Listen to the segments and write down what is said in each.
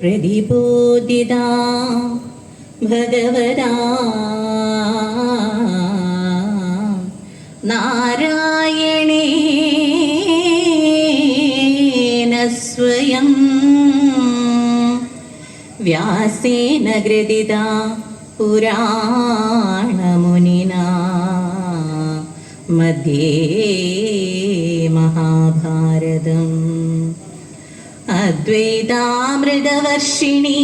പ്രതിബോധിതാ ഭഗവരാ നാരായണേ സ്വയം വ്യാസേന ഗ്രഥിത പുരാണമുനിന. മധ്യേ അദ്വൈതാമൃതവർഷിണി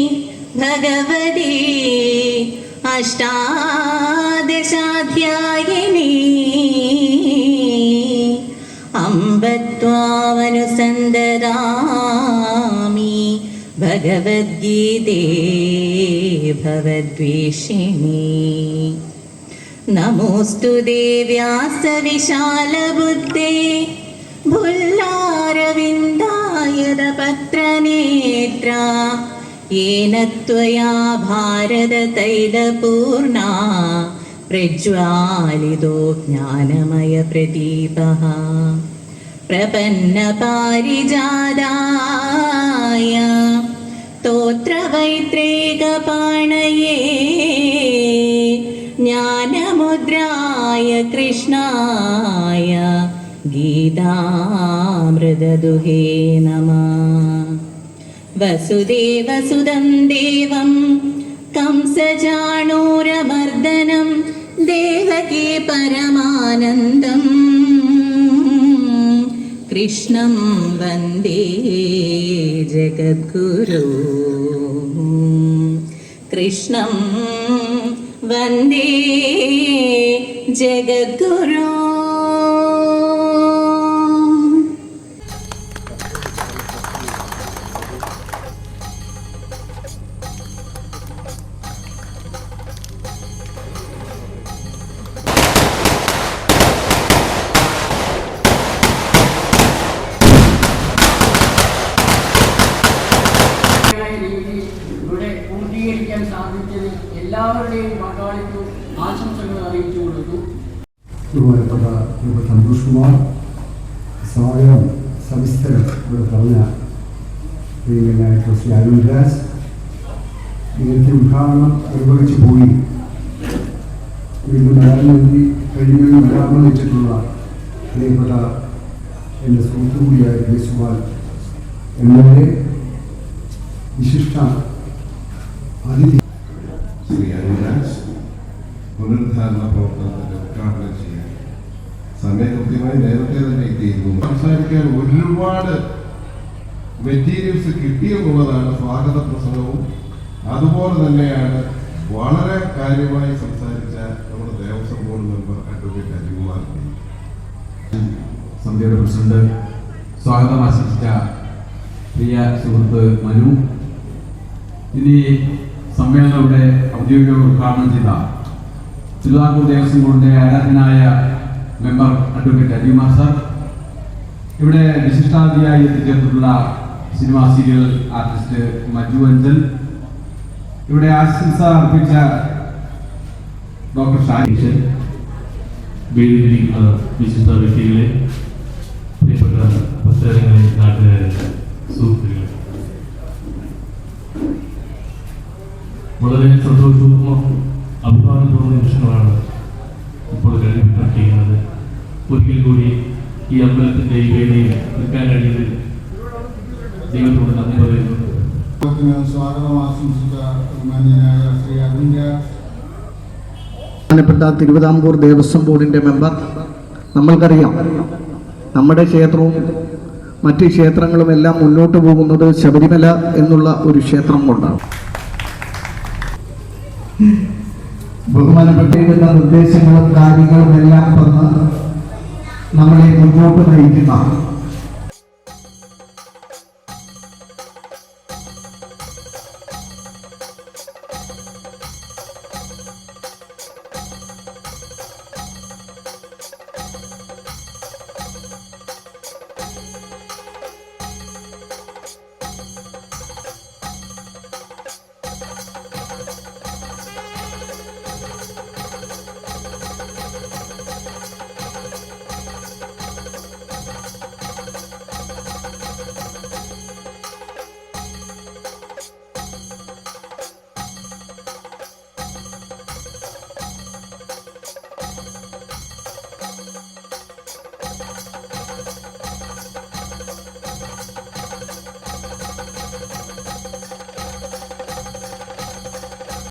ഭഗവതി അഷ്ടാദശാധ്യായിനി അമ്പത്വാവനുസന്ദരാമി ഭഗവദ്ഗീതേ ഭവദ്വേഷിണി. നമോസ്തു ദേവ്യാസ വിശാലബുദ്ധേ ഭുല്ലാരവിന്ദ भुल्लारविन्दायदपत्रनेत्रा येन त्वया भारततैलपूर्णा प्रज्वालितो ज्ञानमयप्रदीपः प्रपन्नपारिजादाय स्तोत्रवैत्रेकपाणये ज्ञानमुद्राय कृष्णाय गीतामृतदुहे नमः वसुदेवसुदं देवं कंसजाणूरमर्दनं देवके परमानन्दम् कृष्णं वन्दे जगद्गुरु कृष्णं वन्दे जगद्गुरु പങ്കാളിത്തവും ആശംസകൾ അറിയിച്ചു കൊടുത്തു. ബഹുമാനപ്പെട്ട സന്തോഷ് കുമാർ സ്വാഗതം സവിസ്തരം ഇവിടെ പറഞ്ഞ പ്രിയങ്കനായിട്ടുള്ള ശ്രീ അരുൺ രാജ് നേരത്തെ ഉദ്ഘാടനം നിർവഹിച്ചു പോയി. വീണ്ടും വരാൻ കഴിഞ്ഞ വെച്ചിട്ടുള്ള പ്രിയപ്പെട്ട എന്റെ സുഹൃത്തു കൂടിയായ ദേശുപാൽ എം എൽ എ വിശിഷ്ട അതിഥി ശ്രീ അരുൺരാജ് പുനരുദ്ധാരണ പ്രവർത്തനത്തിന്റെ ഉദ്ഘാടനം ചെയ്യാൻ സമയം കൃത്യമായി നേരത്തെ തന്നെ എത്തിയിരുന്നു. സംസാരിക്കാൻ ഒരുപാട് മെറ്റീരിയൽസ് കിട്ടിയെന്നുള്ളതാണ് സ്വാഗത പ്രസംഗവും. അതുപോലെ തന്നെയാണ് വളരെ കാര്യമായി സംസാരിച്ച നമ്മുടെ Devaswom board member advocate Ajikumar സമിതിയുടെ പ്രസിഡന്റ് സ്വാഗതം ആശംസിച്ച പ്രിയ സുഹൃത്ത് മനു. ഇനി സമ്മേളനം ഇവിടെ ഔദ്യോഗിക ഉദ്ഘാടനം ചെയ്ത തിരുവിതാംകൂർ ദേവസ്വം ബോർഡിന്റെ ആരാധനായ മെമ്പർ അഡ്വക്കേറ്റ് അജിമാർ സാർ ഇവിടെ വിശിഷ്ടാതിഥിയായി എത്തിച്ചേർന്നിട്ടുള്ള cinema serial artist Maju Anchal ഇവിടെ ആശംസ അർപ്പിച്ച ഡോക്ടർ ഷാനിഷൻ വേദിയിലിരിക്കുന്ന വിശിഷ്ട വ്യക്തികളെ പ്രിയപ്പെട്ട പുസ്തകങ്ങളെ നാട്ടുകാരെ സുഹൃത്തുക്കളെ വളരെ സന്തോഷപൂർവം അഭിമാനം തോന്നുന്ന നിമിഷങ്ങളാണ് ഇപ്പോൾ കഴിഞ്ഞുകൊണ്ടിരിക്കുന്നത് ഒരിക്കൽ കൂടി ഈ അമ്പലത്തിന്റെ ഈ വേദിയിൽ നിൽക്കാൻ കഴിയുന്നത് ദൈവത്തോട് നന്ദി പറയുന്നു. സ്വാഗതം ആശംസിച്ച ബഹുമാന്യനായ ശ്രീ രാജ് ബഹുമാനപ്പെട്ട തിരുവിതാംകൂർ ദേവസ്വം ബോർഡിന്റെ മെമ്പർ നമ്മൾക്കറിയാം നമ്മുടെ ക്ഷേത്രവും മറ്റ് ക്ഷേത്രങ്ങളും എല്ലാം മുന്നോട്ട് പോകുന്നത് ശബരിമല എന്നുള്ള ഒരു ക്ഷേത്രം കൊണ്ടാണ്. ബഹുമാനപ്പെട്ടിരിക്കുന്ന നിർദ്ദേശങ്ങളും കാര്യങ്ങളും എല്ലാം തന്ന് നമ്മളെ മുന്നോട്ട് നയിക്കുന്ന